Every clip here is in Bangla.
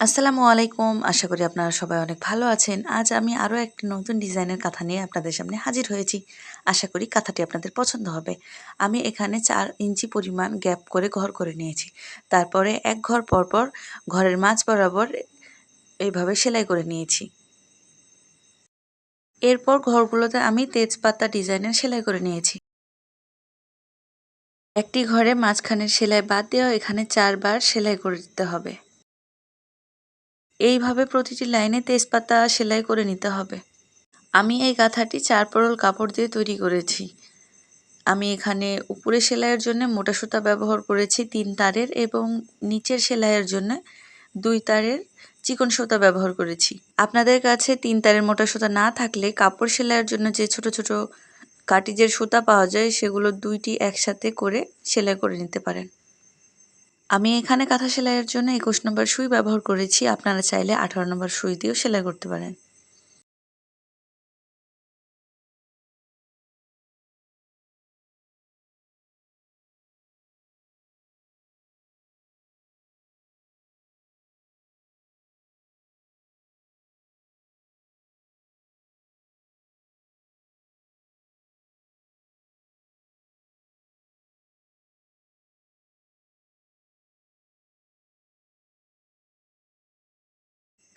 আসসালামু আলাইকুম। আশা করি আপনারা সবাই অনেক ভালো আছেন। আজ আমি আরও একটি নতুন ডিজাইনের কাঁথা নিয়ে আপনাদের সামনে হাজির হয়েছি। আশা করি কাঁথাটি আপনাদের পছন্দ হবে। আমি এখানে চার ইঞ্চি পরিমাণ গ্যাপ করে ঘর করে নিয়েছি। তারপরে এক ঘর পরপর ঘরের মাঝ বরাবর এইভাবে সেলাই করে নিয়েছি। এরপর ঘরগুলোতে আমি তেজপাতা ডিজাইনের সেলাই করে নিয়েছি। একটি ঘরে মাঝখানের সেলাই বাদ দেওয়া এখানে চারবার সেলাই করে দিতে হবে। এইভাবে প্রতিটি লাইনে তেজপাতা সেলাই করে নিতে হবে। আমি এই গাথাটি চার পরল কাপড় দিয়ে তৈরি করেছি। আমি এখানে উপরে সেলাইয়ের জন্য মোটা সুতা ব্যবহার করেছি তিন তারের এবং নিচের সেলাইয়ের জন্য দুই তারের চিকন সুতা ব্যবহার করেছি। আপনাদের কাছে তিন তারের মোটা সুতা না থাকলে কাপড় সেলাইয়ের জন্য যে ছোট ছোট কাটিজের সুতা পাওয়া যায়, সেগুলো দুইটি একসাথে করে সেলাই করে নিতে পারেন। আমি এখানে কাঁথা সেলাইয়ের জন্য একুশ নম্বর সুই ব্যবহার করেছি। আপনারা চাইলে আঠারো নম্বর সুই দিয়েও সেলাই করতে পারেন।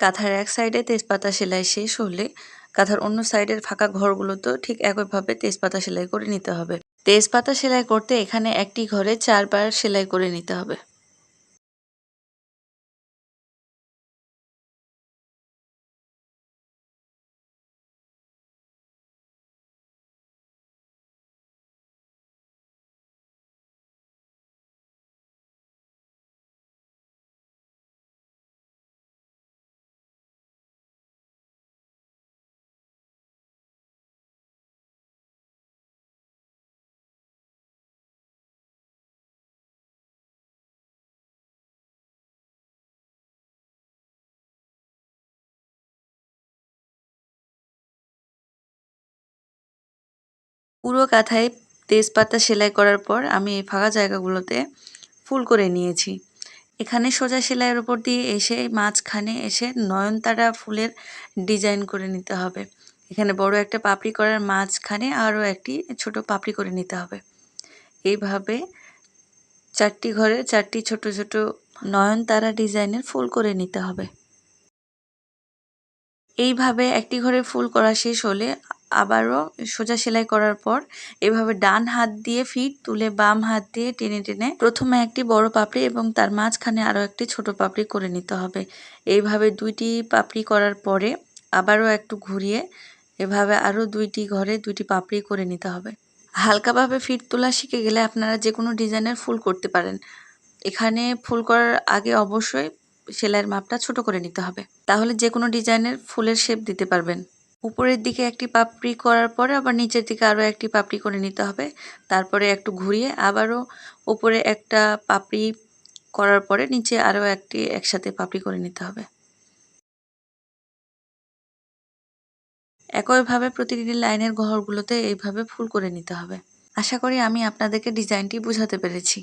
কাঁথার এক সাইডে তেজপাতা সেলাই শেষ হলে কাঁথার অন্য সাইডের ফাঁকা ঘরগুলোতেও ঠিক একইভাবে তেজপাতা সেলাই করে নিতে হবে। তেজপাতা সেলাই করতে এখানে একটি ঘরে চারবার সেলাই করে নিতে হবে। পুরো কাঁথায় তেজপাতা সেলাই করার পর আমি এই ফাঁকা জায়গাগুলোতে ফুল করে নিয়েছি। এখানে সোজা সেলাইয়ের উপর দিয়ে এসে মাঝখানে এসে নয়নতারা ফুলের ডিজাইন করে নিতে হবে। এখানে বড় একটা পাপড়ি করার মাঝখানে আরও একটি ছোট পাপড়ি করে নিতে হবে। এইভাবে চারটি ঘরে চারটি ছোট ছোট নয়নতারা ডিজাইনের ফুল করে নিতে হবে। এইভাবে একটি ঘরে ফুল করা শেষ হলে আবারও সোজা সেলাই করার পর এভাবে ডান হাত দিয়ে ফিট তুলে বাম হাত দিয়ে টেনে টেনে প্রথমে একটি বড় পাপড়ি এবং তার মাঝখানে আরও একটি ছোট পাপড়ি করে নিতে হবে। এইভাবে দুইটি পাপড়ি করার পরে আবারও একটু ঘুরিয়ে এভাবে আরও দুইটি ঘরে দুইটি পাপড়ি করে নিতে হবে। হালকাভাবে ফিট তোলা শিখে গেলে আপনারা যে কোনো ডিজাইনের ফুল করতে পারেন। এখানে ফুল করার আগে অবশ্যই সেলাইয়ের মাপটা ছোট করে নিতে হবে। তাহলে যে কোনো ডিজাইনের ফুলের শেপ দিতে পারবেন। উপরের দিকে একটি পাপড়ি করার পরে আবার নিচের দিকে আরও একটি পাপড়ি করে নিতে হবে। তারপরে একটু ঘুরিয়ে আবারও উপরে একটা পাপড়ি করার পরে নিচে আরও একটি একসাথে পাপড়ি করে নিতে হবে। একইভাবে প্রতিটি লাইনের ঘরগুলোতে এইভাবে ফুল করে নিতে হবে। আশা করি আমি আপনাদেরকে ডিজাইনটি বুঝাতে পেরেছি।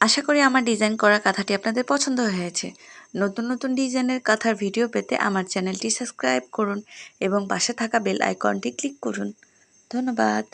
আশা করি আমার ডিজাইন করা কাঁথাটি আপনাদের পছন্দ হয়েছে। নতুন নতুন ডিজাইনের কাঁথার ভিডিও পেতে আমার চ্যানেলটি সাবস্ক্রাইব করুন এবং পাশে থাকা বেল আইকনটি ক্লিক করুন। ধন্যবাদ।